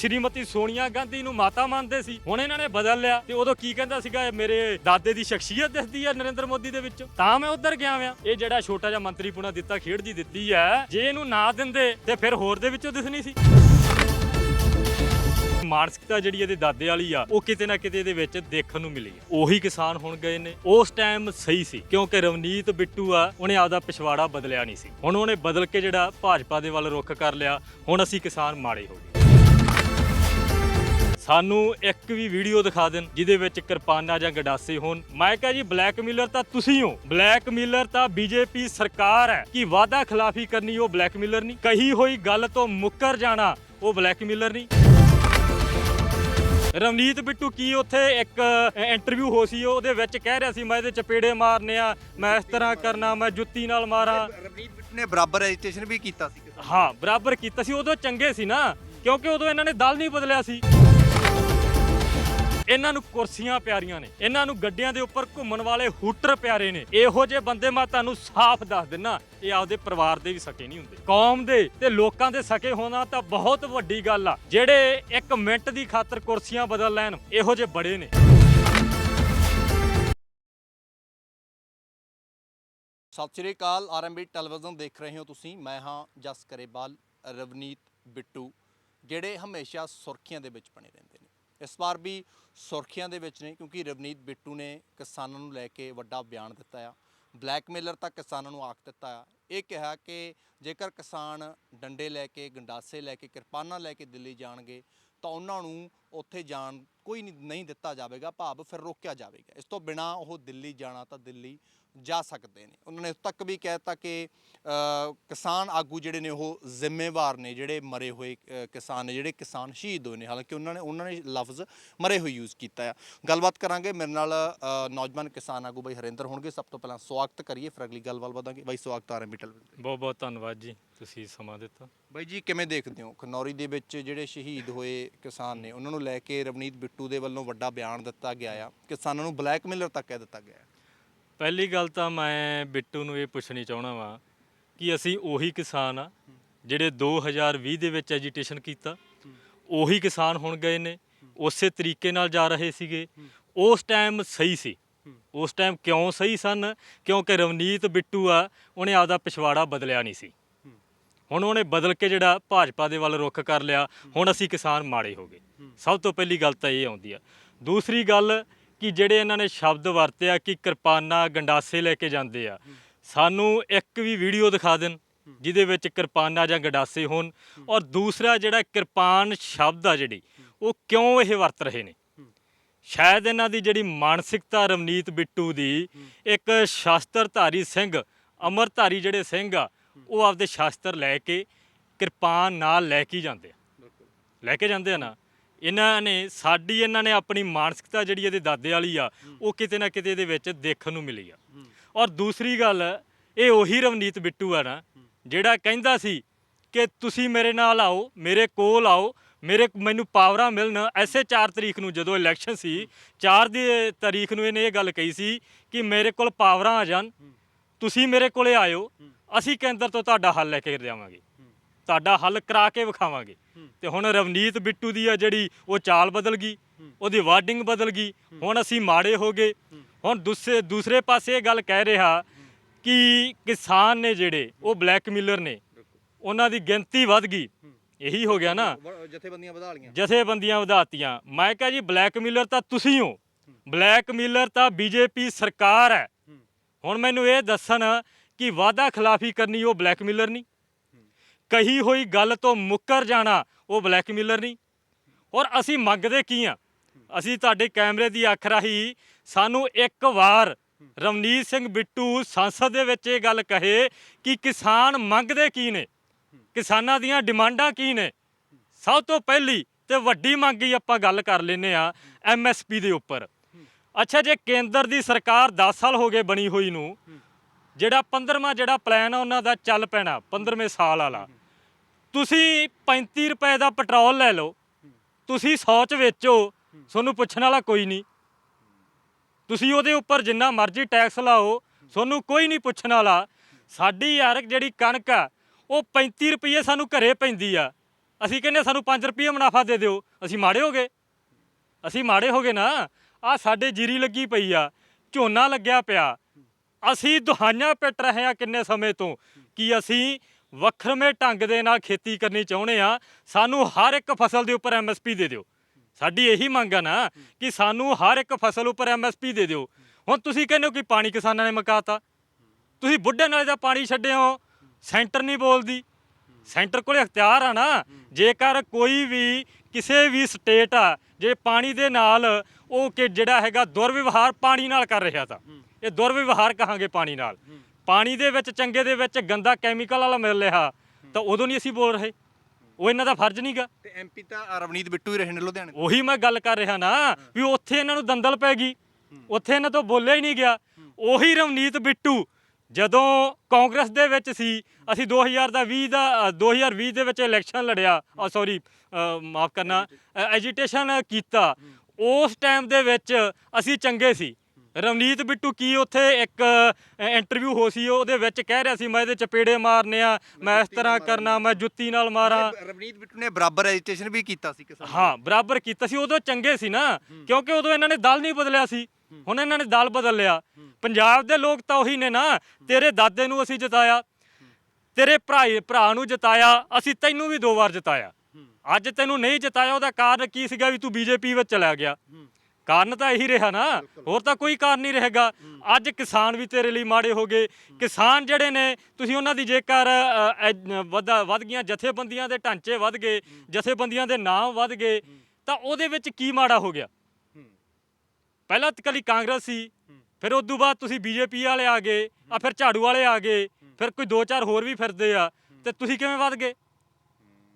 ਸ਼੍ਰੀਮਤੀ ਸੋਨੀਆ ਗਾਂਧੀ ਨੂੰ ਮਾਤਾ ਮੰਨਦੇ ਸੀ। ਹੁਣ ਇਹਨਾਂ ਨੇ ਬਦਲ ਲਿਆ ਤੇ ਉਦੋਂ ਕੀ ਕਹਿੰਦਾ ਸੀਗਾ, ਇਹ ਮੇਰੇ ਦਾਦੇ ਦੀ ਸ਼ਖਸੀਅਤ ਦਿਸਦੀ ਹੈ ਨਰਿੰਦਰ ਮੋਦੀ ਦੇ ਵਿੱਚ? ਤਾਂ ਮੈਂ ਉੱਧਰ ਗਿਆ ਵਾਂ। ਇਹ ਜਿਹੜਾ ਛੋਟਾ ਜਿਹਾ ਮੰਤਰੀ ਪੁਣਾ ਦਿੱਤਾ, ਖੇਡ ਜੀ ਦਿੱਤੀ ਹੈ ਜੇ ਇਹਨੂੰ ਨਾ ਦਿੰਦੇ, ਤੇ ਫਿਰ ਹੋਰ ਦੇ ਵਿੱਚੋਂ ਦਿਸਣੀ ਸੀ। ਮਾਨਸਿਕਤਾ ਜਿਹੜੀ ਇਹਦੇ ਦਾਦੇ ਵਾਲੀ ਆ, ਉਹ ਕਿਤੇ ਨਾ ਕਿਤੇ ਇਹਦੇ ਵਿੱਚ ਦੇਖਣ ਨੂੰ ਮਿਲੀ ਉਹੀ ਕਿਸਾਨ ਹੁਣ ਗਏ ਨੇ। ਉਸ ਟਾਈਮ ਸਹੀ ਸੀ, ਕਿਉਂਕਿ ਰਵਨੀਤ ਬਿੱਟੂ ਆ, ਉਹਨੇ ਆਪਦਾ ਪਿਛਵਾੜਾ ਬਦਲਿਆ ਨਹੀਂ ਸੀ। ਹੁਣ ਉਹਨੇ ਬਦਲ ਕੇ ਜਿਹੜਾ ਭਾਜਪਾ ਦੇ ਵੱਲ ਰੁੱਖ ਕਰ ਲਿਆ, ਹੁਣ ਅਸੀਂ ਕਿਸਾਨ ਮਾੜੇ ਹੋ ਗਏ। ਸਾਨੂੰ ਇੱਕ ਵੀ ਵੀਡੀਓ ਦਿਖਾ ਦੇਣ ਜਿਹਦੇ ਵਿੱਚ ਕਿਰਪਾਨਾਂ ਜਾਂ ਗਡਾਸੇ ਹੋਣ। ਮੈਂ ਕਹਾਂ ਜੀ ਬਲੈਕਮੇਲਰ ਤਾਂ ਤੁਸੀਂ ਹੋ। ਬਲੈਕਮੇਲਰ ਤਾਂ ਬੀਜੇਪੀ ਸਰਕਾਰ ਹੈ ਕਿ ਵਾਅਦਾ ਖਿਲਾਫੀ ਕਰਨੀ ਉਹ ਬਲੈਕਮੇਲਰ ਨਹੀਂ। ਕਹੀ ਹੋਈ ਗੱਲ ਤੋਂ ਮੁੱਕਰ ਜਾਣਾ ਉਹ ਬਲੈਕਮੇਲਰ ਨਹੀਂ। ਰਵਨੀਤ ਬਿੱਟੂ ਕੀ ਉੱਥੇ ਇੱਕ ਇੰਟਰਵਿਊ ਹੋ ਸੀ ਉਹਦੇ ਵਿੱਚ ਕਹਿ ਰਿਹਾ ਸੀ ਮੈਂ ਇਹਦੇ ਚਪੇੜੇ ਮਾਰਨੇ ਆ ਮੈਂ ਇਸ ਤਰ੍ਹਾਂ ਕਰਨਾ ਮੈਂ ਜੁੱਤੀ ਨਾਲ ਮਾਰਾਂ। ਰਵਨੀਤ ਬਿੱਟੂ ਨੇ ਬਰਾਬਰ ਰਜਿਸਟ੍ਰੇਸ਼ਨ ਵੀ ਕੀਤਾ ਸੀ ਹਾਂ ਬਰਾਬਰ ਕੀਤਾ ਸੀ ਉਦੋਂ ਚੰਗੇ ਸੀ ਨਾ ਕਿਉਂਕਿ ਉਦੋਂ ਇਹਨਾਂ ਨੇ ਦਲ ਨਹੀਂ ਬਦਲਿਆ ਸੀ। ਇਹਨਾਂ ਨੂੰ ਕੁਰਸੀਆਂ ਪਿਆਰੀਆਂ ਨੇ, ਇਹਨਾਂ ਨੂੰ ਗੱਡੀਆਂ ਦੇ ਉੱਪਰ ਘੁੰਮਣ ਵਾਲੇ ਹੂਟਰ ਪਿਆਰੇ ਨੇ। ਇਹੋ ਜਿਹੇ ਬੰਦੇ ਮੈਂ ਤੁਹਾਨੂੰ ਸਾਫ਼ ਦੱਸ ਦਿੰਨਾ, ਇਹ ਆਪਦੇ ਪਰਿਵਾਰ ਦੇ ਵੀ ਸਕੇ ਨਹੀਂ ਹੁੰਦੇ। ਕੌਮ ਦੇ ਤੇ ਲੋਕਾਂ ਦੇ ਸਕੇ ਹੋਣਾ ਤਾਂ ਬਹੁਤ ਵੱਡੀ ਗੱਲ ਆ, ਜਿਹੜੇ ਇੱਕ ਮਿੰਟ ਦੀ ਖਾਤਰ ਕੁਰਸੀਆਂ ਬਦਲ ਲੈਣ, ਇਹੋ ਜਿਹੇ ਬੜੇ ਨੇ। ਸਤਿ ਸ੍ਰੀ ਅਕਾਲ ਆਰਐਮਬੀ ਟੈਲੀਵਿਜ਼ਨ ਦੇਖ ਰਹੇ ਹੋ ਤੁਸੀਂ। ਮੈਂ ਹਾਂ ਜਸ ਕਰੇਵਾਲ ਰਵਨੀਤ ਬਿੱਟੂ, ਜਿਹੜੇ ਹਮੇਸ਼ਾ ਸੁਰਖੀਆਂ ਦੇ ਵਿੱਚ ਬਣੇ ਰਹਿੰਦੇ ਨੇ। ਇਸ ਵਾਰ ਵੀ ਸੁਰਖੀਆਂ ਦੇ ਵਿੱਚ ਨੇ ਕਿਉਂਕਿ ਰਵਨੀਤ ਬਿੱਟੂ ਨੇ ਕਿਸਾਨਾਂ ਨੂੰ ਲੈ ਕੇ ਵੱਡਾ ਬਿਆਨ ਦਿੱਤਾ ਆ। ਬਲੈਕਮੇਲਰ ਤੱਕ ਕਿਸਾਨਾਂ ਨੂੰ ਆਖ ਦਿੱਤਾ ਆ। ਇਹ ਕਿਹਾ ਕਿ ਜੇਕਰ ਕਿਸਾਨ ਡੰਡੇ ਲੈ ਕੇ, ਗੰਡਾਸੇ ਲੈ ਕੇ, ਕਿਰਪਾਨਾਂ ਲੈ ਕੇ ਦਿੱਲੀ ਜਾਣਗੇ, ਤਾਂ ਉਹਨਾਂ ਨੂੰ ਉੱਥੇ ਜਾਣ ਕੋਈ ਨਹੀਂ ਦਿੱਤਾ ਜਾਵੇਗਾ, ਭਾਵ ਫਿਰ ਰੋਕਿਆ ਜਾਵੇਗਾ। ਇਸ ਤੋਂ ਬਿਨਾ ਉਹ ਦਿੱਲੀ ਜਾਣਾ ਤਾਂ ਦਿੱਲੀ ਜਾ ਸਕਦੇ ਨੇ। ਉਹਨਾਂ ਨੇ ਇਸ ਤੱਕ ਵੀ ਕਹਿ ਦਿੱਤਾ ਕਿ ਕਿਸਾਨ ਆਗੂ ਜਿਹੜੇ ਨੇ ਉਹ ਜ਼ਿੰਮੇਵਾਰ ਨੇ ਜਿਹੜੇ ਮਰੇ ਹੋਏ ਕਿਸਾਨ ਨੇ ਜਿਹੜੇ ਕਿਸਾਨ ਸ਼ਹੀਦ ਹੋਏ ਨੇ। ਹਾਲਾਂਕਿ ਉਹਨਾਂ ਨੇ ਉਹਨਾਂ ਨੇ ਲਫ਼ਜ਼ ਮਰੇ ਹੋਏ ਯੂਜ਼ ਕੀਤਾ ਆ। ਗੱਲਬਾਤ ਕਰਾਂਗੇ। ਮੇਰੇ ਨਾਲ ਨੌਜਵਾਨ ਕਿਸਾਨ ਆਗੂ ਬਾਈ ਹਰਿੰਦਰ ਹੋਣਗੇ। ਸਭ ਤੋਂ ਪਹਿਲਾਂ ਸਵਾਗਤ ਕਰੀਏ। ਫਿਰ ਅਗਲੀ ਗੱਲਬਾਤ ਵਧਾਂਗੇ। ਬਾਈ ਸਵਾਗਤ ਆ ਰਿਹਾ ਮਿਟਲ ਬਹੁਤ ਬਹੁਤ ਧੰਨਵਾਦ ਜੀ। ਤੁਸੀਂ ਸਮਾਂ ਦਿੱਤਾ। ਬਾਈ ਜੀ ਕਿਵੇਂ ਦੇਖਦੇ ਹੋ? ਖਨੌਰੀ ਦੇ ਵਿੱਚ ਜਿਹੜੇ ਸ਼ਹੀਦ ਹੋਏ ਕਿਸਾਨ ਨੇ ਉਹਨਾਂ ਨੂੰ ਲੈ ਕੇ ਰਵਨੀਤ ਬਿੱਟੂ ਦੇ ਵੱਲੋਂ ਵੱਡਾ ਬਿਆਨ ਦਿੱਤਾ ਗਿਆ ਆ। ਕਿਸਾਨਾਂ ਨੂੰ ਬਲੈਕਮੇਲਰ ਤੱਕ ਕਹਿ ਦਿੱਤਾ ਗਿਆ। ਪਹਿਲੀ ਗੱਲ ਤਾਂ ਮੈਂ ਬਿੱਟੂ ਨੂੰ ਇਹ ਪੁੱਛਣੀ ਚਾਹਣਾ ਵਾਂ ਕਿ ਅਸੀਂ ਉਹੀ ਕਿਸਾਨ ਆ ਜਿਹੜੇ 2020 ਦੇ ਵਿੱਚ ਐਜੀਟੇਸ਼ਨ ਕੀਤਾ। ਉਹੀ ਕਿਸਾਨ ਹੁਣ ਗਏ ਨੇ, ਉਸੇ ਤਰੀਕੇ ਨਾਲ ਜਾ ਰਹੇ ਸੀਗੇ। ਉਸ ਟਾਈਮ ਸਹੀ ਸੀ। ਉਸ ਟਾਈਮ ਕਿਉਂ ਸਹੀ ਸਨ? ਕਿਉਂਕਿ ਰਵਨੀਤ ਬਿੱਟੂ ਆ, ਉਹਨੇ ਆਪਦਾ ਪਿਛਵਾੜਾ ਬਦਲਿਆ ਨਹੀਂ ਸੀ। ਹੁਣ ਉਹਨੇ ਬਦਲ ਕੇ ਜਿਹੜਾ ਭਾਜਪਾ ਦੇ ਵੱਲ ਰੁੱਖ ਕਰ ਲਿਆ, ਹੁਣ ਅਸੀਂ ਕਿਸਾਨ ਮਾੜੇ ਹੋ ਗਏ। ਸਭ ਤੋਂ ਪਹਿਲੀ ਗੱਲ ਤਾਂ ਇਹ ਆਉਂਦੀ ਆ। ਦੂਸਰੀ ਗੱਲ ਕਿ ਜਿਹੜੇ ਇਹਨਾਂ ਨੇ ਸ਼ਬਦ ਵਰਤਿਆ ਕਿ ਕਿਰਪਾਨਾਂ ਗੰਡਾਸੇ ਲੈ ਕੇ ਜਾਂਦੇ ਆ। ਸਾਨੂੰ ਇੱਕ ਵੀ ਵੀਡੀਓ ਦਿਖਾ ਦੇਣ ਜਿਹਦੇ ਵਿੱਚ ਕਿਰਪਾਨਾਂ ਜਾਂ ਗੰਡਾਸੇ ਹੋਣ ਔਰ ਦੂਸਰਾ ਜਿਹੜਾ ਕਿਰਪਾਨ ਸ਼ਬਦ ਆ ਜਿਹੜੀ ਉਹ ਕਿਉਂ ਇਹ ਵਰਤ ਰਹੇ ਨੇ? ਸ਼ਾਇਦ ਇਹਨਾਂ ਦੀ ਜਿਹੜੀ ਮਾਨਸਿਕਤਾ ਰਵਨੀਤ ਬਿੱਟੂ ਦੀ ਇੱਕ ਸ਼ਾਸਤਰਧਾਰੀ ਸਿੰਘ ਅਮਰਧਾਰੀ ਜਿਹੜੇ ਸਿੰਘ ਆ ਉਹ ਆਪਦੇ ਸ਼ਾਸਤਰ ਲੈ ਕੇ ਕਿਰਪਾਨ ਨਾਲ ਲੈ ਕੇ ਜਾਂਦੇ ਆ। ਲੈ ਕੇ ਜਾਂਦੇ ਆ ਨਾ। ਇਹਨਾਂ ਨੇ, ਸਾਡੀ ਇਹਨਾਂ ਨੇ ਆਪਣੀ ਮਾਨਸਿਕਤਾ ਜਿਹੜੀ ਇਹਦੇ ਦਾਦੇ ਵਾਲੀ ਆ, ਉਹ ਕਿਤੇ ਨਾ ਕਿਤੇ ਇਹਦੇ ਵਿੱਚ ਦੇਖਣ ਨੂੰ ਮਿਲੀ ਆ। ਔਰ ਦੂਸਰੀ ਗੱਲ, ਇਹ ਉਹੀ ਰਵਨੀਤ ਬਿੱਟੂ ਆ ਨਾ, ਜਿਹੜਾ ਕਹਿੰਦਾ ਸੀ ਕਿ ਤੁਸੀਂ ਮੇਰੇ ਨਾਲ ਆਓ, ਮੇਰੇ ਕੋਲ ਆਓ, ਮੇਰੇ ਮੈਨੂੰ ਪਾਵਰਾਂ ਮਿਲਣ। ਐਸੇ 4 ਤਰੀਕ ਨੂੰ ਜਦੋਂ ਇਲੈਕਸ਼ਨ ਸੀ 4 ਦੀ ਤਰੀਕ ਨੂੰ ਇਹਨੇ ਇਹ ਗੱਲ ਕਹੀ ਸੀ ਕਿ ਮੇਰੇ ਕੋਲ ਪਾਵਰਾਂ ਆ ਜਾਣ, ਤੁਸੀਂ ਮੇਰੇ ਕੋਲੇ ਆਇਓ, ਅਸੀਂ ਕੇਂਦਰ ਤੋਂ ਤੁਹਾਡਾ ਹੱਲ ਲੈ ਕੇ ਜਾਵਾਂਗੇ ਤੁਹਾਡਾ ਹੱਲ ਕਰਾ ਕੇ ਵਿਖਾਵਾਂਗੇ। ਤੇ ਹੁਣ ਰਵਨੀਤ ਬਿੱਟੂ ਦੀ ਆ ਜਿਹੜੀ ਉਹ ਚਾਲ ਬਦਲ ਗਈ ਉਹਦੀ ਵਾਰਡਿੰਗ ਬਦਲ ਗਈ ਹੁਣ ਅਸੀਂ ਮਾੜੇ ਹੋ ਗਏ। ਹੁਣ ਦੂਸਰੇ ਦੂਸਰੇ ਪਾਸੇ ਇਹ ਗੱਲ ਕਹਿ ਰਿਹਾ ਕਿ ਕਿਸਾਨ ਨੇ ਜਿਹੜੇ ਉਹ ਬਲੈਕਮੇਲਰ ਨੇ ਉਹਨਾਂ ਦੀ ਗਿਣਤੀ ਵੱਧ ਗਈ। ਇਹੀ ਹੋ ਗਿਆ ਨਾ। ਜਥੇਬੰਦੀਆਂ ਵਧਾ ਲੀਆਂ ਜਥੇਬੰਦੀਆਂ ਵਧਾਤੀਆਂ। ਮੈਂ ਕਹਾਂ ਜੀ ਬਲੈਕਮੇਲਰ ਤਾਂ ਤੁਸੀਂ ਹੋ। ਬਲੈਕਮੇਲਰ ਤਾਂ ਬੀਜੇਪੀ ਸਰਕਾਰ ਹੈ। ਹੁਣ ਮੈਨੂੰ ਇਹ ਦੱਸਣ ਕਿ ਵਾਅਦਾ ਖਿਲਾਫੀ ਕਰਨੀ ਉਹ ਬਲੈਕਮੇਲਰ ਨਹੀਂ। ਕਹੀ ਹੋਈ ਗੱਲ ਤੋਂ ਮੁੱਕਰ ਜਾਣਾ, ਉਹ ਬਲੈਕਮੇਲਰ ਨਹੀਂ। ਔਰ ਅਸੀਂ ਮੰਗਦੇ ਕੀ ਆ? ਅਸੀਂ ਤੁਹਾਡੇ ਕੈਮਰੇ ਦੀ ਅੱਖ ਰਾਹੀਂ ਸਾਨੂੰ ਇੱਕ ਵਾਰ ਰਵਨੀਤ ਸਿੰਘ ਬਿੱਟੂ ਸੰਸਦ ਦੇ ਵਿੱਚ ਇਹ ਗੱਲ ਕਹੇ ਕਿ ਕਿਸਾਨ ਮੰਗਦੇ ਕੀ ਨੇ? ਕਿਸਾਨਾਂ ਦੀਆਂ ਡਿਮਾਂਡਾਂ ਕੀ ਨੇ? ਸਭ ਤੋਂ ਪਹਿਲੀ ਤੇ ਵੱਡੀ ਮੰਗ ਹੀ ਆਪਾਂ ਗੱਲ ਕਰ ਲੈਨੇ ਆ ਐਮਐਸਪੀ ਦੇ ਉੱਪਰ। ਅੱਛਾ, ਜੇ ਕੇਂਦਰ ਦੀ ਸਰਕਾਰ 10 ਸਾਲ ਹੋ ਗਏ ਬਣੀ ਹੋਈ ਨੂੰ, ਜਿਹੜਾ 15ਵਾਂ ਜਿਹੜਾ ਪਲਾਨ ਆ, ਉਹਨਾਂ ਦਾ ਚੱਲ ਪੈਣਾ 15ਵੇਂ ਸਾਲ ਵਾਲਾ। ਤੁਸੀਂ 35 ਰੁਪਏ ਦਾ ਪੈਟਰੋਲ ਲੈ ਲਓ, ਤੁਸੀਂ 100 ਚ ਵੇਚੋ, ਤੁਹਾਨੂੰ ਪੁੱਛਣ ਵਾਲਾ ਕੋਈ ਨਹੀਂ। ਤੁਸੀਂ ਉਹਦੇ ਉੱਪਰ ਜਿੰਨਾ ਮਰਜ਼ੀ ਟੈਕਸ ਲਾਓ, ਤੁਹਾਨੂੰ ਕੋਈ ਨਹੀਂ ਪੁੱਛਣ ਵਾਲਾ। ਸਾਡੀ ਯਾਰ ਜਿਹੜੀ ਕਣਕ ਆ, ਉਹ 35 ਰੁਪਏ ਸਾਨੂੰ ਘਰੇ ਪੈਂਦੀ ਆ। ਅਸੀਂ ਕਹਿੰਦੇ ਸਾਨੂੰ 5 ਰੁਪਏ ਮੁਨਾਫਾ ਦੇ ਦਿਓ, ਅਸੀਂ ਮਾੜੇ ਹੋ ਗਏ। ਅਸੀਂ ਮਾੜੇ ਹੋ ਗਏ ਨਾ ਆ ਸਾਡੇ ਜੀਰੀ ਲੱਗੀ ਪਈ ਆ, ਝੋਨਾ ਲੱਗਿਆ ਪਿਆ। ਅਸੀਂ ਦੁਹਾਈਆਂ ਪਿੱਟ ਰਹੇ ਆ ਕਿੰਨੇ ਸਮੇਂ ਤੋਂ, ਕਿ ਅਸੀਂ ਵੱਖਰਵੇਂ ਢੰਗ ਦੇ ਨਾਲ ਖੇਤੀ ਕਰਨੀ ਚਾਹੁੰਦੇ ਆ, ਸਾਨੂੰ ਹਰ ਇੱਕ ਫਸਲ ਦੇ ਉੱਪਰ ਐਮਐਸਪੀ ਦੇ ਦਿਓ। ਸਾਡੀ ਇਹੀ ਮੰਗ ਆ ਨਾ ਕਿ ਸਾਨੂੰ ਹਰ ਇੱਕ ਫਸਲ ਉੱਪਰ ਐਮਐਸਪੀ ਦੇ ਦਿਓ। ਹੁਣ ਤੁਸੀਂ ਕਹਿੰਦੇ ਹੋ ਕਿ ਪਾਣੀ ਕਿਸਾਨਾਂ ਨੇ ਮਕਾਤਾ। ਤੁਸੀਂ ਬੁੱਢੇ ਨਾਲੇ ਦਾ ਪਾਣੀ ਛੱਡਿਓ ਸੈਂਟਰ ਨਹੀਂ ਬੋਲਦੀ। ਸੈਂਟਰ ਕੋਲੇ ਅਖਤਿਆਰ ਆ ਨਾ, ਜੇਕਰ ਕੋਈ ਵੀ ਕਿਸੇ ਵੀ ਸਟੇਟ ਆ, ਜੇ ਪਾਣੀ ਦੇ ਨਾਲ ਉਹ ਕਿ ਜਿਹੜਾ ਹੈਗਾ ਦੁਰਵਿਵਹਾਰ ਪਾਣੀ ਨਾਲ ਕਰ ਰਿਹਾ ਤਾਂ। ਇਹ ਦੁਰਵਿਵਹਾਰ ਕਹਾਂਗੇ ਪਾਣੀ ਨਾਲ। ਪਾਣੀ ਦੇ ਵਿੱਚ ਚੰਗੇ ਦੇ ਵਿੱਚ ਗੰਦਾ ਕੈਮੀਕਲ ਵਾਲਾ ਮਿਲ ਰਿਹਾ ਤਾਂ ਉਦੋਂ ਨਹੀਂ ਅਸੀਂ ਬੋਲ ਰਹੇ। ਉਹ ਇਹਨਾਂ ਦਾ ਫਰਜ਼ ਨਹੀਂਗਾ ਤੇ ਐਮਪੀ ਤਾਂ ਰਵਨੀਤ ਬਿੱਟੂ ਹੀ ਰਹੇ ਨੇ ਲੁਧਿਆਣੇ ਦੇ। ਉਹੀ ਮੈਂ ਗੱਲ ਕਰ ਰਿਹਾ ਨਾ ਵੀ ਉੱਥੇ ਇਹਨਾਂ ਨੂੰ ਦੰਦਲ ਪੈ ਗਈ। ਉੱਥੇ ਇਹਨਾਂ ਤੋਂ ਬੋਲਿਆ ਹੀ ਨਹੀਂ ਗਿਆ। ਉਹੀ ਰਵਨੀਤ ਬਿੱਟੂ ਜਦੋਂ ਕਾਂਗਰਸ ਦੇ ਵਿੱਚ ਸੀ ਅਸੀਂ 2000 ਦਾ 20 ਦਾ ਅ, 2020 ਦੇ ਵਿੱਚ ਇਲੈਕਸ਼ਨ ਲੜਿਆ। ਸੌਰੀ ਮਾਫ ਕਰਨਾ ਐਜੀਟੇਸ਼ਨ ਕੀਤਾ। ਉਸ ਟਾਈਮ ਦੇ ਵਿੱਚ ਅਸੀਂ ਚੰਗੇ ਸੀ। ਰਵਨੀਤ ਬਿੱਟੂ ਕੀ ਉੱਥੇ ਇੱਕ ਇੰਟਰਵਿਊ ਹੋ ਸੀ ਉਹਦੇ ਵਿੱਚ ਕਹਿ ਰਿਹਾ ਸੀ ਮੈਂ ਇਹਦੇ ਚਪੇੜੇ ਮਾਰਨੇ ਆ ਮੈਂ ਇਸ ਤਰ੍ਹਾਂ ਕਰਨਾ ਮੈਂ ਜੁੱਤੀ ਨਾਲ ਮਾਰਾਂ। ਰਵਨੀਤ ਬਿੱਟੂ ਨੇ ਬਰਾਬਰ ਐਜੀਟੇਸ਼ਨ ਵੀ ਕੀਤਾ ਸੀ ਕਿਸਾਨ ਹਾਂ ਬਰਾਬਰ ਕੀਤਾ ਸੀ ਉਦੋਂ ਚੰਗੇ ਸੀ ਨਾ ਕਿਉਂਕਿ ਉਦੋਂ ਇਹਨਾਂ ਨੇ ਦਲ ਨਹੀਂ ਬਦਲਿਆ ਸੀ। ਹੁਣ ਇਹਨਾਂ ਨੇ ਦਲ ਬਦਲ ਲਿਆ ਪੰਜਾਬ ਦੇ ਲੋਕ ਤਾਂ ਉਹੀ ਨੇ ਨਾ ਤੇਰੇ ਦਾਦੇ ਨੂੰ ਅਸੀਂ ਜਿਤਾਇਆ ਤੇਰੇ ਭਰਾ ਭਰਾ ਨੂੰ ਜਿਤਾਇਆ ਅਸੀਂ ਤੈਨੂੰ ਵੀ ਦੋ ਵਾਰ ਜਿਤਾਇਆ। ਅੱਜ ਤੈਨੂੰ ਨਹੀਂ ਜਿਤਾਇਆ ਉਹਦਾ ਕਾਰਨ ਕੀ ਸੀਗਾ ਵੀ ਤੂੰ ਬੀਜੇਪੀ ਵਿੱਚ ਚਲਾ ਗਿਆ। ਕਾਰਨ ਤਾਂ ਇਹੀ ਰਿਹਾ ਨਾ। ਹੋਰ ਤਾਂ ਕੋਈ ਕਾਰਨ ਨਹੀਂ ਰਹੇਗਾ। ਅੱਜ ਕਿਸਾਨ ਵੀ ਤੇਰੇ ਲਈ ਮਾੜੇ ਹੋ ਗਏ। ਕਿਸਾਨ ਜਿਹੜੇ ਨੇ ਤੁਸੀਂ ਉਹਨਾਂ ਦੀ ਜੇਕਰ ਵਧ ਵਧ ਗਈਆਂ ਜਥੇਬੰਦੀਆਂ ਦੇ ਢਾਂਚੇ ਵਧ ਗਏ ਜਥੇਬੰਦੀਆਂ ਦੇ ਨਾਮ ਵਧ ਗਏ ਤਾਂ ਉਹਦੇ ਵਿੱਚ ਕੀ ਮਾੜਾ ਹੋ ਗਿਆ? ਪਹਿਲਾਂ ਤਾਂ ਕੱਲੀ ਕਾਂਗਰਸ ਸੀ ਫਿਰ ਉਸ ਤੋਂ ਬਾਅਦ ਤੁਸੀਂ ਬੀਜੇਪੀ ਵਾਲੇ ਆ ਗਏ ਆ ਫਿਰ ਝਾੜੂ ਵਾਲੇ ਆ ਗਏ ਫਿਰ ਕੋਈ ਦੋ ਚਾਰ ਹੋਰ ਵੀ ਫਿਰਦੇ ਆ ਤੇ ਤੁਸੀਂ ਕਿਵੇਂ ਵਧ ਗਏ?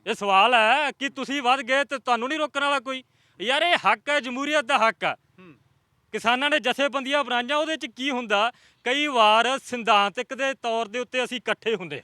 ਇਹ ਸਵਾਲ ਹੈ ਕਿ ਤੁਸੀਂ ਵਧ ਗਏ ਤੇ ਤੁਹਾਨੂੰ ਨਹੀਂ ਰੋਕਣ ਵਾਲਾ ਕੋਈ? ਯਾਰ ਇਹ ਹੱਕ ਹੈ ਜਮਹੂਰੀਅਤ ਦਾ ਹੱਕ ਹੈ। ਕਿਸਾਨਾਂ ਨੇ ਜਥੇਬੰਦੀਆਂ ਬਣਾਈਆਂ ਉਹਦੇ ਚ ਕੀ ਹੁੰਦਾ? ਕਈ ਵਾਰ ਸਿਧਾਂਤਕ ਦੇ ਤੌਰ ਦੇ ਉੱਤੇ ਅਸੀਂ ਇਕੱਠੇ ਹੁੰਦੇ ਆ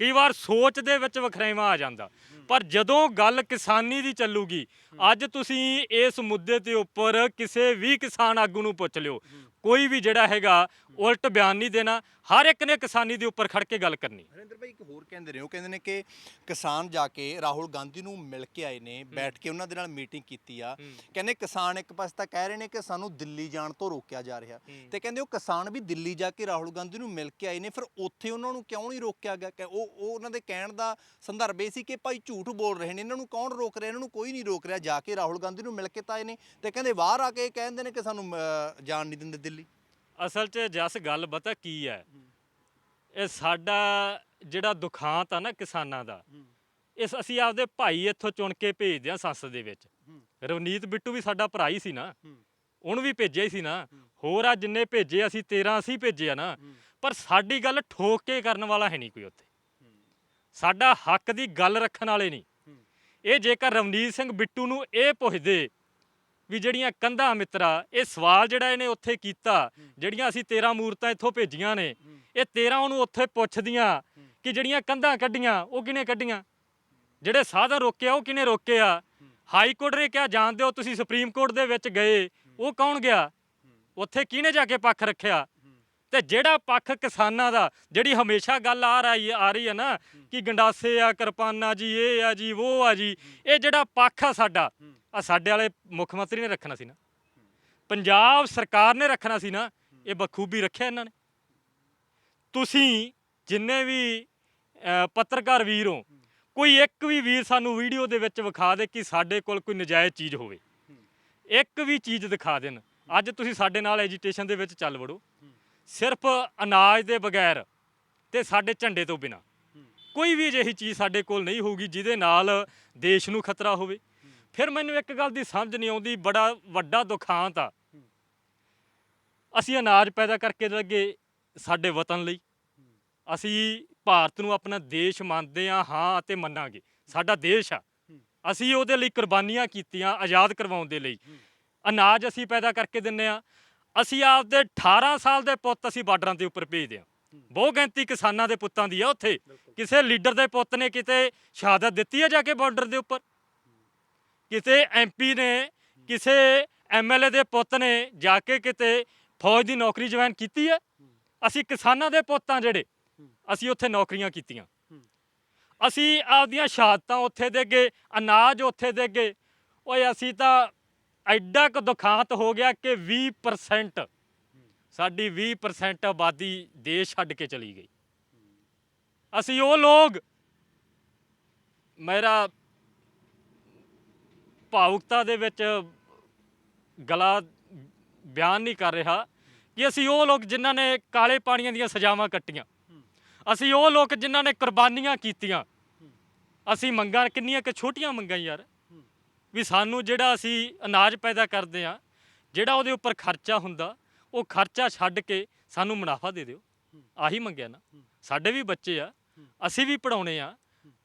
ਕਈ ਵਾਰ ਸੋਚ ਦੇ ਵਿੱਚ ਵਖਰੇਵਾਂ ਆ ਜਾਂਦਾ। ਪਰ ਜਦੋਂ ਗੱਲ ਕਿਸਾਨੀ ਦੀ ਚੱਲੂਗੀ ਅੱਜ ਤੁਸੀਂ ਇਸ ਮੁੱਦੇ ਦੇ ਉੱਪਰ ਕਿਸੇ ਵੀ ਕਿਸਾਨ ਆਗੂ ਨੂੰ ਪੁੱਛ ਲਿਓ। ਕੋਈ ਵੀ ਜਿਹੜਾ ਹੈਗਾ ਉਲਟ ਬਿਆਨ ਨਹੀਂ ਦੇਣਾ ਹਰ ਇੱਕ ਨੇ ਕਿਸਾਨੀ ਦੇ ਉੱਪਰ ਖੜ ਕੇ ਗੱਲ ਕਰਨੀ। ਹਰਿੰਦਰ ਭਾਈ ਇੱਕ ਹੋਰ ਕਹਿੰਦੇ ਨੇ ਉਹ ਕਹਿੰਦੇ ਨੇ ਕਿ ਕਿਸਾਨ ਜਾ ਕੇ ਰਾਹੁਲ ਗਾਂਧੀ ਨੂੰ ਮਿਲ ਕੇ ਆਏ ਨੇ ਬੈਠ ਕੇ ਉਹਨਾਂ ਦੇ ਨਾਲ ਮੀਟਿੰਗ ਕੀਤੀ ਆ। ਕਹਿੰਦੇ ਕਿਸਾਨ ਇੱਕ ਪਾਸੇ ਤਾਂ ਕਹਿ ਰਹੇ ਨੇ ਕਿ ਸਾਨੂੰ ਦਿੱਲੀ ਜਾਣ ਤੋਂ ਰੋਕਿਆ ਜਾ ਰਿਹਾ। ਤੇ ਕਹਿੰਦੇ ਉਹ ਕਿਸਾਨ ਵੀ ਦਿੱਲੀ ਜਾ ਕੇ ਰਾਹੁਲ ਗਾਂਧੀ ਨੂੰ ਮਿਲ ਕੇ ਆਏ ਨੇ ਫਿਰ ਉੱਥੇ ਉਹਨਾਂ ਨੂੰ ਕਿਉਂ ਨਹੀਂ ਰੋਕਿਆ ਗਿਆ? ਕਿ ਉਹ ਉਹ ਉਹਨਾਂ ਦੇ ਕਹਿਣ ਦਾ ਸੰਦਰਭ ਇਹ ਸੀ ਕਿ ਭਾਈ ਝੂਠ ਬੋਲ ਰਹੇ ਨੇ ਇਹਨਾਂ ਨੂੰ ਕੌਣ ਰੋਕ ਰਿਹਾ? ਇਹਨਾਂ ਨੂੰ ਕੋਈ ਨਹੀਂ ਰੋਕ ਰਿਹਾ ਜਾ ਕੇ ਰਾਹੁਲ ਗਾਂਧੀ ਨੂੰ ਮਿਲ ਕੇ ਤਾਂ ਆਏ ਨੇ। ਤੇ ਕਹਿੰਦੇ ਬਾਹਰ ਆ ਕੇ ਕਹਿੰਦੇ ਨੇ ਕਿ ਸਾਨੂੰ ਜਾਣ ਨਹੀਂ ਦਿੰਦੇ ਅਸਲ 'ਚ ਜਸ ਗੱਲ ਪਤਾ ਕੀ ਹੈ। ਇਹ ਸਾਡਾ ਜਿਹੜਾ ਦੁਖਾਂਤ ਆ ਨਾ ਕਿਸਾਨਾਂ ਦਾ ਇਸ ਅਸੀਂ ਆਪਦੇ ਭਾਈ ਇੱਥੋਂ ਚੁਣ ਕੇ ਭੇਜਦੇ ਆ ਸੰਸਦ ਦੇ ਵਿੱਚ। ਰਵਨੀਤ ਬਿੱਟੂ ਵੀ ਸਾਡਾ ਭਰਾ ਹੀ ਸੀ ਨਾ। ਉਹਨੂੰ ਵੀ ਭੇਜਿਆ ਹੀ ਸੀ ਨਾ। ਹੋਰ ਆ ਜਿੰਨੇ ਭੇਜੇ ਅਸੀਂ 13 ਅਸੀਂ ਭੇਜੇ ਆ ਨਾ। ਪਰ ਸਾਡੀ ਗੱਲ ਠੋਕ ਕੇ ਕਰਨ ਵਾਲਾ ਹੈ ਨਹੀਂ ਕੋਈ ਉੱਥੇ। ਸਾਡਾ ਹੱਕ ਦੀ ਗੱਲ ਰੱਖਣ ਵਾਲੇ ਨਹੀਂ। ਇਹ ਜੇਕਰ ਰਵਨੀਤ ਸਿੰਘ ਬਿੱਟੂ ਨੂੰ ਇਹ ਪੁੱਛਦੇ ਵੀ ਜਿਹੜੀਆਂ ਕੰਧਾਂ ਮਿੱਤਰਾ, ਇਹ ਸਵਾਲ ਜਿਹੜਾ ਇਹਨੇ ਉੱਥੇ ਕੀਤਾ, ਜਿਹੜੀਆਂ ਅਸੀਂ 13 ਮੂਰਤਾਂ ਇੱਥੋਂ ਭੇਜੀਆਂ ਨੇ, ਇਹ 13 ਉਹਨੂੰ ਉੱਥੇ ਪੁੱਛਦੀਆਂ ਕਿ ਜਿਹੜੀਆਂ ਕੰਧਾਂ ਕੱਢੀਆਂ, ਉਹ ਕਿਹਨੇ ਕੱਢੀਆਂ? ਜਿਹੜੇ ਸਾਧਨ ਰੋਕਿਆ ਉਹ ਕਿਹਨੇ ਰੋਕਿਆ ਹਾਈ ਕੋਰਟ ਨੇ ਕਿਹਾ, ਜਾਣਦੇ ਹੋ ਤੁਸੀਂ ਸੁਪਰੀਮ ਕੋਰਟ ਦੇ ਵਿੱਚ ਗਏ, ਉਹ ਕੌਣ ਗਿਆ? ਉੱਥੇ ਕਿਹਨੇ ਜਾ ਕੇ ਪੱਖ ਰੱਖਿਆ? ਤੇ ਜਿਹੜਾ ਪੱਖ ਕਿਸਾਨਾਂ ਦਾ, ਜਿਹੜੀ ਹਮੇਸ਼ਾ ਗੱਲ ਆ ਰਹੀ ਆ ਰਹੀ ਹੈ ਨਾ ਕਿ ਗੰਡਾਸੇ ਆ, ਕਿਰਪਾਨਾਂ ਜੀ, ਇਹ ਆ ਜੀ, ਉਹ ਆ ਜੀ, ਇਹ ਜਿਹੜਾ ਪੱਖ ਆ ਸਾਡਾ ਆ ਸਾਡੇ ਵਾਲੇ ਮੁੱਖ ਮੰਤਰੀ ਨੇ ਰੱਖਣਾ ਸੀ ਨਾ। ਪੰਜਾਬ ਸਰਕਾਰ ਨੇ ਰੱਖਣਾ ਸੀ ਨਾ, ਇਹ ਬਖੂਬੀ ਰੱਖਿਆ ਇਹਨਾਂ ਨੇ। ਤੁਸੀਂ ਜਿੰਨੇ ਵੀ ਪੱਤਰਕਾਰ ਵੀਰ ਹੋ, ਕੋਈ ਇੱਕ ਵੀ ਵੀਰ ਸਾਨੂੰ ਵੀਡੀਓ ਦੇ ਵਿੱਚ ਵਿਖਾ ਦੇ ਕਿ ਸਾਡੇ ਕੋਲ ਕੋਈ ਨਜਾਇਜ਼ ਚੀਜ਼ ਹੋਵੇ। ਇੱਕ ਵੀ ਚੀਜ਼ ਦਿਖਾ ਦੇਣ। ਅੱਜ ਤੁਸੀਂ ਸਾਡੇ ਨਾਲ ਐਜੀਟੇਸ਼ਨ ਦੇ ਵਿੱਚ ਚੱਲ ਵੜੋ। ਸਿਰਫ ਅਨਾਜ ਦੇ ਬਗੈਰ ਤੇ ਸਾਡੇ ਝੰਡੇ ਤੋਂ ਬਿਨਾ। ਕੋਈ ਵੀ ਅਜਿਹੀ ਚੀਜ਼ ਸਾਡੇ ਕੋਲ ਨਹੀਂ ਹੋਊਗੀ ਜਿਹਦੇ ਨਾਲ ਦੇਸ਼ ਨੂੰ ਖਤਰਾ ਹੋਵੇ। ਫਿਰ ਮੈਨੂੰ ਇੱਕ ਗੱਲ ਦੀ ਸਮਝ ਨਹੀਂ ਆਉਂਦੀ ਬੜਾ ਵੱਡਾ ਦੁਖਾਂਤ ਆ। ਅਸੀਂ ਅਨਾਜ ਪੈਦਾ ਕਰਕੇ ਲੱਗੇ ਸਾਡੇ ਵਤਨ ਲਈ। ਅਸੀਂ ਭਾਰਤ ਨੂੰ ਆਪਣਾ ਦੇਸ਼ ਮੰਨਦੇ ਆ ਹਾਂ ਅਤੇ ਮੰਨਾਂਗੇ। ਸਾਡਾ ਦੇਸ਼ ਆ। ਅਸੀਂ ਉਹਦੇ ਲਈ ਕੁਰਬਾਨੀਆਂ ਕੀਤੀਆਂ ਆਜ਼ਾਦ ਕਰਵਾਉਣ ਦੇ ਲਈ। ਅਨਾਜ ਅਸੀਂ ਪੈਦਾ ਕਰਕੇ ਦਿੰਨੇ ਆ ਅਸੀਂ ਆਪਦੇ 18 ਸਾਲ ਦੇ ਪੁੱਤ ਅਸੀਂ ਬਾਰਡਰਾਂ ਦੇ ਉੱਪਰ ਭੇਜਦੇ ਆ ਬਹੁ ਗਿਣਤੀ ਕਿਸਾਨਾਂ ਦੇ ਪੁੱਤਾਂ ਦੀ ਆ ਉੱਥੇ। ਕਿਸੇ ਲੀਡਰ ਦੇ ਪੁੱਤ ਨੇ ਕਿਤੇ ਸ਼ਹਾਦਤ ਦਿੱਤੀ ਹੈ ਜਾ ਕੇ ਬਾਰਡਰ ਦੇ ਉੱਪਰ? ਕਿਸੇ ਐਮਪੀ ਨੇ ਕਿਸੇ ਐਮਐਲਏ ਦੇ ਪੁੱਤ ਨੇ ਜਾ ਕੇ ਕਿਤੇ ਫੌਜ ਦੀ ਨੌਕਰੀ ਜੁਆਇਨ ਕੀਤੀ ਹੈ ਅਸੀਂ ਕਿਸਾਨਾਂ ਦੇ ਪੁੱਤਾਂ ਜਿਹੜੇ। ਅਸੀਂ ਉੱਥੇ ਨੌਕਰੀਆਂ ਕੀਤੀਆਂ। ਅਸੀਂ ਆਪਦੀਆਂ ਸ਼ਹਾਦਤਾਂ ਉੱਥੇ ਦੇ ਗਏ ਅਨਾਜ ਉੱਥੇ ਦੇ ਗਏ ਓਏ ਅਸੀਂ ਤਾਂ ਐਡਾ ਕੁ ਦੁਖਾਂਤ ਹੋ ਗਿਆ ਕਿ 20% ਸਾਡੀ 20% ਆਬਾਦੀ ਦੇਸ਼ ਛੱਡ ਕੇ ਚਲੀ ਗਈ। ਅਸੀਂ ਉਹ ਲੋਕ, ਮੇਰਾ ਭਾਵੁਕਤਾ ਦੇ ਵਿੱਚ ਗਲਾ ਬਿਆਨ ਨਹੀਂ ਕਰ ਰਿਹਾ ਕਿ ਅਸੀਂ ਉਹ ਲੋਕ ਜਿਨ੍ਹਾਂ ਨੇ ਕਾਲੇ ਪਾਣੀਆਂ ਦੀਆਂ ਸਜ਼ਾਵਾਂ ਕੱਟੀਆਂ। ਅਸੀਂ ਉਹ ਲੋਕ ਜਿਨ੍ਹਾਂ ਨੇ ਕੁਰਬਾਨੀਆਂ ਕੀਤੀਆਂ। ਅਸੀਂ ਮੰਗਾਂ ਕਿੰਨੀਆਂ ਕਿ ਛੋਟੀਆਂ ਮੰਗਾਂ ਯਾਰ। ਵੀ ਸਾਨੂੰ ਜਿਹੜਾ ਅਸੀਂ ਅਨਾਜ ਪੈਦਾ ਕਰਦੇ ਆ ਜਿਹੜਾ ਉਹਦੇ ਉੱਪਰ ਖਰਚਾ ਹੁੰਦਾ, ਉਹ ਖਰਚਾ ਛੱਡ ਕੇ ਸਾਨੂੰ ਮੁਨਾਫਾ ਦੇ ਦਿਓ। ਆਹੀ ਮੰਗਿਆ ਨਾ। ਸਾਡੇ ਵੀ ਬੱਚੇ ਆ, ਅਸੀਂ ਵੀ ਪੜਾਉਣੇ ਆ,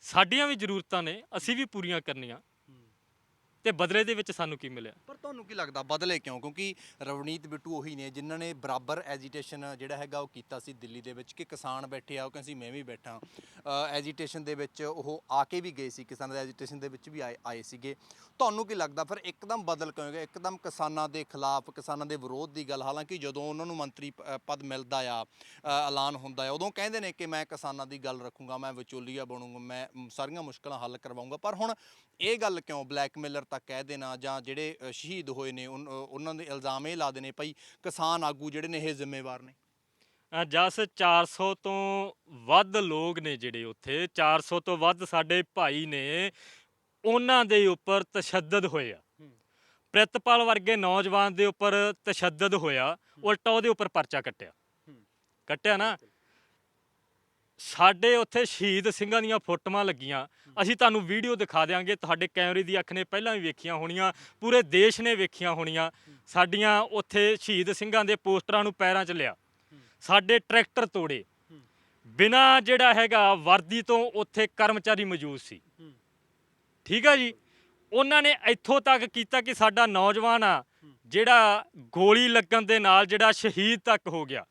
ਸਾਡੀਆਂ ਵੀ ਜ਼ਰੂਰਤਾਂ ਨੇ, ਅਸੀਂ ਵੀ ਪੂਰੀਆਂ ਕਰਨੀਆਂ। ਤੇ ਬਦਲੇ ਦੇ ਵਿੱਚ ਸਾਨੂੰ ਕੀ ਮਿਲਿਆ? ਪਰ ਤੁਹਾਨੂੰ ਕੀ ਲੱਗਦਾ ਬਦਲੇ ਕਿਉਂ? ਕਿਉਂਕਿ ਰਵਨੀਤ ਬਿੱਟੂ ਉਹੀ ਨੇ ਜਿਨ੍ਹਾਂ ਨੇ ਬਰਾਬਰ ਐਜੀਟੇਸ਼ਨ ਜਿਹੜਾ ਹੈਗਾ ਉਹ ਕੀਤਾ ਸੀ ਦਿੱਲੀ ਦੇ ਵਿੱਚ ਕਿ ਕਿਸਾਨ ਬੈਠੇ ਆ, ਉਹ ਕਹਿੰਦੇ ਸੀ ਮੈਂ ਵੀ ਬੈਠਾ। ਐਜੀਟੇਸ਼ਨ ਦੇ ਵਿੱਚ ਉਹ ਆ ਕੇ ਵੀ ਗਏ ਸੀ, ਕਿਸਾਨਾਂ ਦੇ ਐਜੀਟੇਸ਼ਨ ਦੇ ਵਿੱਚ ਵੀ ਆਏ ਆਏ ਸੀਗੇ। ਤੁਹਾਨੂੰ ਕੀ ਲੱਗਦਾ ਫਿਰ ਇੱਕਦਮ ਬਦਲ ਕਿਉਂ ਗਿਆ? ਇੱਕਦਮ ਕਿਸਾਨਾਂ ਦੇ ਖਿਲਾਫ, ਕਿਸਾਨਾਂ ਦੇ ਵਿਰੋਧ ਦੀ ਗੱਲ, ਹਾਲਾਂਕਿ ਜਦੋਂ ਉਹਨਾਂ ਨੂੰ ਮੰਤਰੀ ਪ- ਪਦ ਮਿਲਦਾ ਆ ਐਲਾਨ ਹੁੰਦਾ ਆ, ਉਦੋਂ ਕਹਿੰਦੇ ਨੇ ਕਿ ਮੈਂ ਕਿਸਾਨਾਂ ਦੀ ਗੱਲ ਰੱਖੂੰਗਾ, ਮੈਂ ਵਿਚੋਲੀਆ ਬਣੂੰਗਾ ਮੈਂ, ਸਾਰੀਆਂ ਮੁਸ਼ਕਲਾਂ ਹੱਲ ਕਰਵਾਉਂਗਾ। ਪਰ ਹੁਣ ਇਹ ਗੱਲ ਕਿਉਂ ਬਲੈਕਮੇਲਰ ਤੱਕ ਕਹਿ ਦੇਣਾ ਜਾਂ ਜਿਹੜੇ ਅ, ਸ਼ਹੀਦ ਹੋਏ ਨੇ ਉਨ- ਉਹਨਾਂ ਦੇ ਇਲਜ਼ਾਮ ਇਹ ਲਾ ਦੇਣੇ ਭਾਈ ਕਿਸਾਨ ਆਗੂ ਜਿਹੜੇ ਨੇ ਇਹ ਜ਼ਿੰਮੇਵਾਰ ਨੇ। ਅ, ਜਸ 400 ਤੋਂ ਵੱਧ ਲੋਕ ਨੇ ਜਿਹੜੇ ਉੱਥੇ 400 ਤੋਂ ਵੱਧ ਸਾਡੇ ਭਾਈ ਨੇ ਉਹਨਾਂ ਦੇ ਉੱਪਰ ਤਸ਼ੱਦਦ ਹੋਇਆ ਹੂੰ। ਪ੍ਰਿਤਪਾਲ ਵਰਗੇ ਨੌਜਵਾਨ ਦੇ ਉੱਪਰ ਤਸ਼ੱਦਦ ਹੋਇਆ ਉਲਟਾ ਉਹਦੇ ਉੱਪਰ ਪਰਚਾ ਕੱਟਿਆ। ਹੂੰ। ਕੱਟਿਆ ਨਾ? ਸਾਡੇ ਉੱਥੇ ਸ਼ਹੀਦ ਸਿੰਘਾਂ ਦੀਆਂ ਫੋਟੋਆਂ ਲੱਗੀਆਂ। ਅਸੀਂ ਤੁਹਾਨੂੰ ਵੀਡੀਓ ਦਿਖਾ ਦਿਆਂਗੇ। ਤੁਹਾਡੇ ਕੈਮਰੇ ਦੀ ਅੱਖ ਨੇ ਪਹਿਲਾਂ ਵੀ ਵੇਖੀਆਂ ਹੋਣੀਆਂ, ਪੂਰੇ ਦੇਸ਼ ਨੇ ਵੇਖੀਆਂ ਹੋਣੀਆਂ। ਸਾਡੀਆਂ ਉੱਥੇ ਸ਼ਹੀਦ ਸਿੰਘਾਂ ਦੇ ਪੋਸਟਰਾਂ ਨੂੰ ਪੈਰਾਂ 'ਚ ਲਿਆ। ਸਾਡੇ ਟਰੈਕਟਰ ਤੋੜੇ। ਬਿਨਾ ਜਿਹੜਾ ਹੈਗਾ ਵਰਦੀ ਤੋਂ ਉੱਥੇ ਕਰਮਚਾਰੀ ਮੌਜੂਦ ਸੀ। ਠੀਕ ਆ ਜੀ? ਉਹਨਾਂ ਨੇ ਇੱਥੋਂ ਤੱਕ ਕੀਤਾ ਕਿ ਸਾਡਾ ਨੌਜਵਾਨ ਆ, ਜਿਹੜਾ ਗੋਲੀ ਲੱਗਣ ਦੇ ਨਾਲ ਜਿਹੜਾ ਸ਼ਹੀਦ ਤੱਕ ਹੋ ਗਿਆ।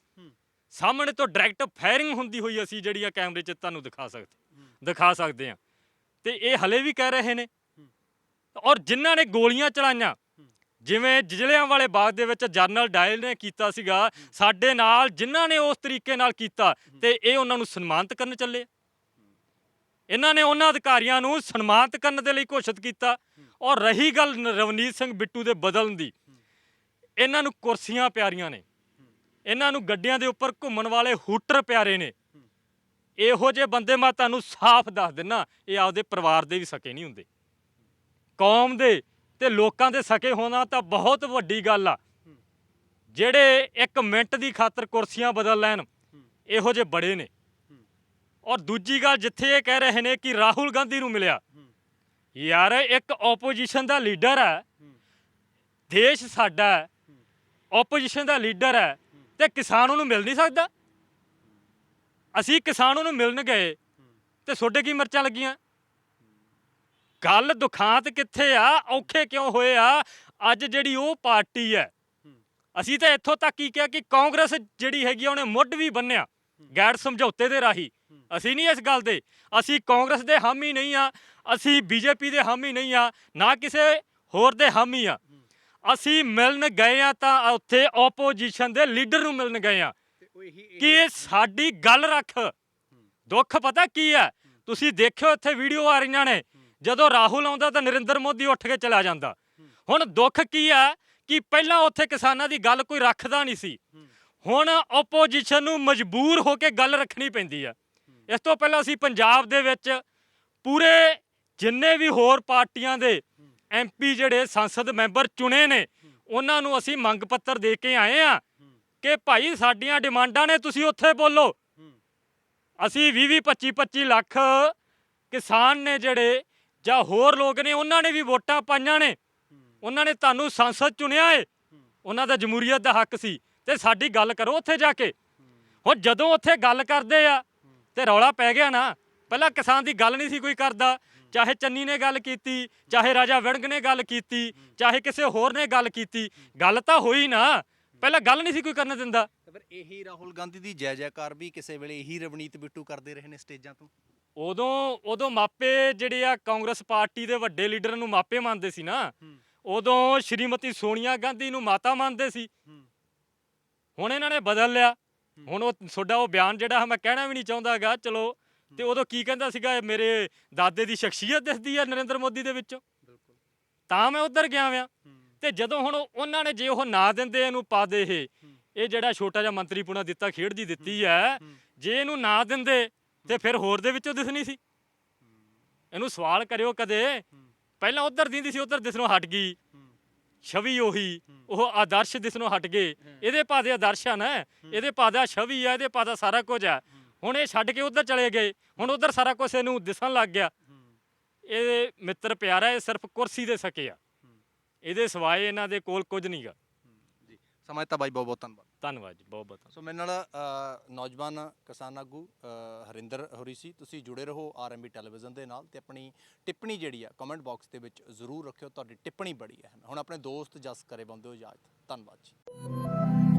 ਸਾਹਮਣੇ ਤੋਂ ਡਾਇਰੈਕਟ ਫਾਇਰਿੰਗ ਹੁੰਦੀ ਹੋਈ ਅਸੀਂ ਜਿਹੜੀਆਂ ਕੈਮਰੇ 'ਚ ਤੁਹਾਨੂੰ ਦਿਖਾ ਸਕਦੇ ਦਿਖਾ ਸਕਦੇ ਆ ਤੇ ਇਹ ਹਲੇ ਵੀ ਕਹਿ ਰਹੇ ਨੇ। ਔਰ ਜਿਨ੍ਹਾਂ ਨੇ ਗੋਲੀਆਂ ਚਲਾਈਆਂ, ਜਿਵੇਂ ਜਿਲ੍ਹਿਆਂ ਵਾਲੇ ਬਾਗ ਦੇ ਵਿੱਚ ਜਨਰਲ ਡਾਇਲ ਨੇ ਕੀਤਾ ਸੀਗਾ, ਸਾਡੇ ਨਾਲ ਜਿਨ੍ਹਾਂ ਨੇ ਉਸ ਤਰੀਕੇ ਨਾਲ ਕੀਤਾ ਤੇ ਇਹ ਉਹਨਾਂ ਨੂੰ ਸਨਮਾਨਿਤ ਕਰਨ ਚੱਲੇ। ਇਹਨਾਂ ਨੇ ਉਹਨਾਂ ਅਧਿਕਾਰੀਆਂ ਨੂੰ ਸਨਮਾਨਿਤ ਕਰਨ ਦੇ ਲਈ ਘੋਸ਼ਿਤ ਕੀਤਾ। ਔਰ ਰਹੀ ਗੱਲ ਰਵਨੀਤ ਸਿੰਘ ਬਿੱਟੂ ਦੇ ਬਦਲਣ ਦੀ, ਇਹਨਾਂ ਨੂੰ ਕੁਰਸੀਆਂ ਪਿਆਰੀਆਂ ਨੇ। ਇਹਨਾਂ ਨੂੰ ਗੱਡੀਆਂ ਦੇ ਉੱਪਰ ਘੁੰਮਣ ਵਾਲੇ ਹੂਟਰ ਪਿਆਰੇ ਨੇ। ਇਹੋ ਜਿਹੇ ਬੰਦੇ ਮੈਂ ਤੁਹਾਨੂੰ ਸਾਫ਼ ਦੱਸ ਦਿੰਨਾ, ਇਹ ਆਪਦੇ ਪਰਿਵਾਰ ਦੇ ਵੀ ਸਕੇ ਨਹੀਂ ਹੁੰਦੇ। ਕੌਮ ਦੇ ਤੇ ਲੋਕਾਂ ਦੇ ਸਕੇ ਹੋਣਾ ਤਾਂ ਬਹੁਤ ਵੱਡੀ ਗੱਲ ਆ। ਜਿਹੜੇ ਇੱਕ ਮਿੰਟ ਦੀ ਖਾਤਰ ਕੁਰਸੀਆਂ ਬਦਲ ਲੈਣ, ਇਹੋ ਜਿਹੇ ਬੜੇ ਨੇ। ਔਰ ਦੂਜੀ ਗੱਲ ਜਿੱਥੇ ਇਹ ਕਹਿ ਰਹੇ ਨੇ ਕਿ ਰਾਹੁਲ ਗਾਂਧੀ ਨੂੰ ਮਿਲਿਆ। ਯਾਰ, ਇੱਕ ਆਪੋਜੀਸ਼ਨ ਦਾ ਲੀਡਰ ਹੈ ਦੇਸ਼ ਸਾਡਾ ਹੈ। ਆਪੋਜੀਸ਼ਨ ਦਾ ਲੀਡਰ ਹੈ। ਤੇ ਕਿਸਾਨ ਉਹਨੂੰ ਮਿਲ ਨਹੀਂ ਸਕਦਾ। ਅਸੀਂ ਕਿਸਾਨ ਉਹਨੂੰ ਮਿਲਣ ਗਏ ਤੇ ਤੁਹਾਡੇ ਕੀ ਮਰਚਾਂ ਲੱਗੀਆਂ? ਗੱਲ ਦੁਖਾਂਤ ਕਿੱਥੇ ਆ? ਔਖੇ ਕਿਉਂ ਹੋਏ ਆ? ਅੱਜ ਜਿਹੜੀ ਉਹ ਪਾਰਟੀ ਹੈ, ਅਸੀਂ ਤਾਂ ਇੱਥੋਂ ਤੱਕ ਹੀ ਕਿਹਾ ਕਿ ਕਾਂਗਰਸ ਜਿਹੜੀ ਹੈਗੀ ਆ, ਉਹਨੇ ਮੁੱਢ ਵੀ ਬੰਨਿਆ ਗੈਰ ਸਮਝੌਤੇ ਦੇ ਰਾਹੀ। ਅਸੀਂ ਨਹੀਂ ਇਸ ਗੱਲ ਦੇ। ਅਸੀਂ ਕਾਂਗਰਸ ਦੇ ਹਾਮੀ ਨਹੀਂ ਆ, ਅਸੀਂ ਬੀਜੇਪੀ ਦੇ ਹਾਮੀ ਨਹੀਂ ਆ, ਨਾ ਕਿਸੇ ਹੋਰ ਦੇ ਹਾਮੀ ਆ। ਅਸੀਂ ਮਿਲਣ ਗਏ ਆ ਤਾਂ ਉੱਥੇ ਆਪੋਜੀਸ਼ਨ ਦੇ ਲੀਡਰ ਨੂੰ ਮਿਲਣ ਗਏ ਆ। ਕਿ ਇਹ ਸਾਡੀ ਗੱਲ ਰੱਖ? ਦੁੱਖ ਪਤਾ ਕੀ ਹੈ। ਤੁਸੀਂ ਦੇਖਿਓ ਇੱਥੇ ਵੀਡੀਓ ਆ ਰਹੀਆਂ ਨੇ। ਜਦੋਂ ਰਾਹੁਲ ਆਉਂਦਾ ਤਾਂ ਨਰਿੰਦਰ ਮੋਦੀ ਉੱਠ ਕੇ ਚਲਾ ਜਾਂਦਾ। ਹੁਣ ਦੁੱਖ ਕੀ ਹੈ ਕਿ ਪਹਿਲਾਂ ਉੱਥੇ ਕਿਸਾਨਾਂ ਦੀ ਗੱਲ ਕੋਈ ਰੱਖਦਾ ਨਹੀਂ ਸੀ। ਹੁਣ ਆਪੋਜੀਸ਼ਨ ਨੂੰ ਮਜਬੂਰ ਹੋ ਕੇ ਗੱਲ ਰੱਖਣੀ ਪੈਂਦੀ ਆ। ਇਸ ਤੋਂ ਪਹਿਲਾਂ ਅਸੀਂ ਪੰਜਾਬ ਦੇ ਵਿੱਚ ਪੂਰੇ ਜਿੰਨੇ ਵੀ ਹੋਰ ਪਾਰਟੀਆਂ ਦੇ ਐਮਪੀ ਜਿਹੜੇ ਸੰਸਦ ਮੈਂਬਰ ਚੁਣੇ ਨੇ, ਉਹਨਾਂ ਨੂੰ ਅਸੀਂ ਮੰਗ ਪੱਤਰ ਦੇ ਕੇ ਆਏ ਆ ਕਿ ਭਾਈ ਸਾਡੀਆਂ ਡਿਮਾਂਡਾਂ ਨੇ ਤੁਸੀਂ ਉੱਥੇ ਬੋਲੋ। ਅਸੀਂ 20 20 25 25 ਲੱਖ ਕਿਸਾਨ ਨੇ ਜਿਹੜੇ ਜਾਂ ਹੋਰ ਲੋਕ ਨੇ, ਉਹਨਾਂ ਨੇ ਵੀ ਵੋਟਾਂ ਪਾਈਆਂ ਨੇ। ਉਹਨਾਂ ਨੇ ਤੁਹਾਨੂੰ ਸੰਸਦ ਚੁਣਿਆ ਏ। ਉਹਨਾਂ ਦਾ ਜਮਹੂਰੀਅਤ ਦਾ ਹੱਕ ਸੀ। ਤੇ ਸਾਡੀ ਗੱਲ ਕਰੋ ਉੱਥੇ ਜਾ ਕੇ। ਹੁਣ ਜਦੋਂ ਉੱਥੇ ਗੱਲ ਕਰਦੇ ਆ, ਤੇ ਰੌਲਾ ਪੈ ਗਿਆ ਨਾ ਪਹਿਲਾਂ ਕਿਸਾਨ ਦੀ ਗੱਲ ਨਹੀਂ ਸੀ ਕੋਈ ਕਰਦਾ ਚਾਹੇ ਚੰਨੀ ਨੇ ਗੱਲ ਕੀਤੀ ਚਾਹੇ ਰਾਜਾ ਵਿੜੰਗ ਨੇ ਗੱਲ ਕੀਤੀ ਚਾਹੇ ਕਿਸੇ ਹੋਰ ਨੇ ਗੱਲ ਕੀਤੀ ਗੱਲ ਤਾਂ ਹੋਈ ਨਾ। ਪਹਿਲਾਂ ਗੱਲ ਨਹੀਂ ਸੀ ਕੋਈ ਕਰਨ ਦਿੰਦਾ। ਫਿਰ ਇਹੀ ਰਾਹੁਲ ਗਾਂਧੀ ਦੀ ਜੈ ਜੈਕਾਰ ਵੀ ਕਿਸੇ ਵੇਲੇ ਇਹੀ ਰਵਨੀਤ ਬਿੱਟੂ ਕਰਦੇ ਰਹੇ ਨੇ ਸਟੇਜਾਂ ਤੋਂ? ਉਦੋਂ ਉਦੋਂ ਮਾਪੇ ਜਿਹੜੇ ਆ ਕਾਂਗਰਸ ਪਾਰਟੀ ਦੇ ਵੱਡੇ ਲੀਡਰ ਨੂੰ ਮਾਪੇ ਮੰਨਦੇ ਸੀ ਨਾ। ਉਦੋਂ ਸ਼੍ਰੀਮਤੀ ਸੋਨੀਆ ਗਾਂਧੀ ਨੂੰ ਮਾਤਾ ਮੰਨਦੇ ਸੀ। ਹੁਣ ਇਹਨਾਂ ਨੇ ਬਦਲ ਲਿਆ। ਹੁਣ ਉਹ ਤੁਹਾਡਾ ਉਹ ਬਿਆਨ ਜਿਹੜਾ ਮੈਂ ਕਹਿਣਾ ਵੀ ਨਹੀਂ ਚਾਹੁੰਦਾਗਾ ਚਲੋ ਤੇ ਉਦੋਂ ਕੀ ਕਹਿੰਦਾ ਸੀਗਾ ਇਹ ਮੇਰੇ ਦਾਦੇ ਦੀ ਸ਼ਖਸੀਅਤ ਦਿਸਦੀ ਹੈ ਨਰਿੰਦਰ ਮੋਦੀ ਦੇ ਵਿੱਚੋਂ? ਬਿਲਕੁਲ। ਤਾਂ ਮੈਂ ਉੱਧਰ ਗਿਆ ਵਾਂ ਤੇ ਜਦੋਂ ਹੁਣ ਉਹ- ਉਹਨਾਂ ਨੇ ਜੇ ਉਹ ਨਾ ਦਿੰਦੇ ਇਹਨੂੰ ਪਾ ਦੇ ਇਹ ਇਹ ਜਿਹੜਾ ਛੋਟਾ ਜਿਹਾ ਮੰਤਰੀ ਪੁਣਾ ਦਿੱਤਾ ਖੇਡ ਦੀ ਦਿੱਤੀ ਹੈ। ਜੇ ਇਹਨੂੰ ਨਾ ਦਿੰਦੇ ਤੇ ਫਿਰ ਹੋਰ ਦੇ ਵਿੱਚੋਂ ਦਿਸਣੀ ਸੀ। ਇਹਨੂੰ ਸਵਾਲ ਕਰਿਓ ਕਦੇ। ਪਹਿਲਾਂ ਉੱਧਰ ਦਿੰਦੀ ਸੀ ਉੱਧਰ ਦਿਸਣੋਂ ਹਟ ਗਈ। ਛਵੀ ਉਹੀ ਉਹ ਆਦਰਸ਼ ਦਿਸਣੋਂ ਹਟ ਗਏ। ਇਹਦੇ ਪਾਦੇ ਆਦਰਸ਼ ਨਾ ਇਹਦੇ ਪਾਦਾ ਛਵੀ ਆ ਇਹਦੇ ਪਾਦਾ ਸਾਰਾ ਕੁਝ ਆ। ਹੁਣ ਇਹ ਛੱਡ ਕੇ ਉੱਧਰ ਚਲੇ ਗਏ। ਹੁਣ ਉੱਧਰ ਸਾਰਾ ਕੁਝ ਇਹਨੂੰ ਦਿਸਣ ਲੱਗ ਗਿਆ। ਇਹ ਮਿੱਤਰ ਪਿਆਰਾ ਇਹ ਸਿਰਫ ਕੁਰਸੀ ਦੇ ਸਕੇ ਆ। ਇਹਦੇ ਸਿਵਾਏ ਇਹਨਾਂ ਦੇ ਕੋਲ ਕੁਝ ਨਹੀਂਗਾ ਜੀ ਦਿੱਤਾ ਬਾਈ ਬਹੁਤ ਬਹੁਤ ਧੰਨਵਾਦ। ਧੰਨਵਾਦ ਜੀ ਬਹੁਤ ਬਹੁਤ ਸੋ ਮੇਰੇ ਨਾਲ ਨੌਜਵਾਨ ਕਿਸਾਨ ਆਗੂ ਹਰਿੰਦਰ ਹੋਰੀ ਸੀ। ਤੁਸੀਂ ਜੁੜੇ ਰਹੋ ਆਰਐਮਬੀ ਟੈਲੀਵਿਜ਼ਨ ਦੇ ਨਾਲ ਤੇ ਆਪਣੀ ਟਿੱਪਣੀ ਜਿਹੜੀ ਆ ਕਮੈਂਟ ਬਾਕਸ ਦੇ ਵਿੱਚ ਜ਼ਰੂਰ ਰੱਖਿਓ। ਤੁਹਾਡੀ ਟਿੱਪਣੀ ਬੜੀ ਹੈ। ਹੁਣ ਆਪਣੇ ਦੋਸਤ ਜਸ ਕਰੇ ਬੰਦੇ ਹੋ ਇਜਾਜ਼ਤ ਧੰਨਵਾਦ ਜੀ।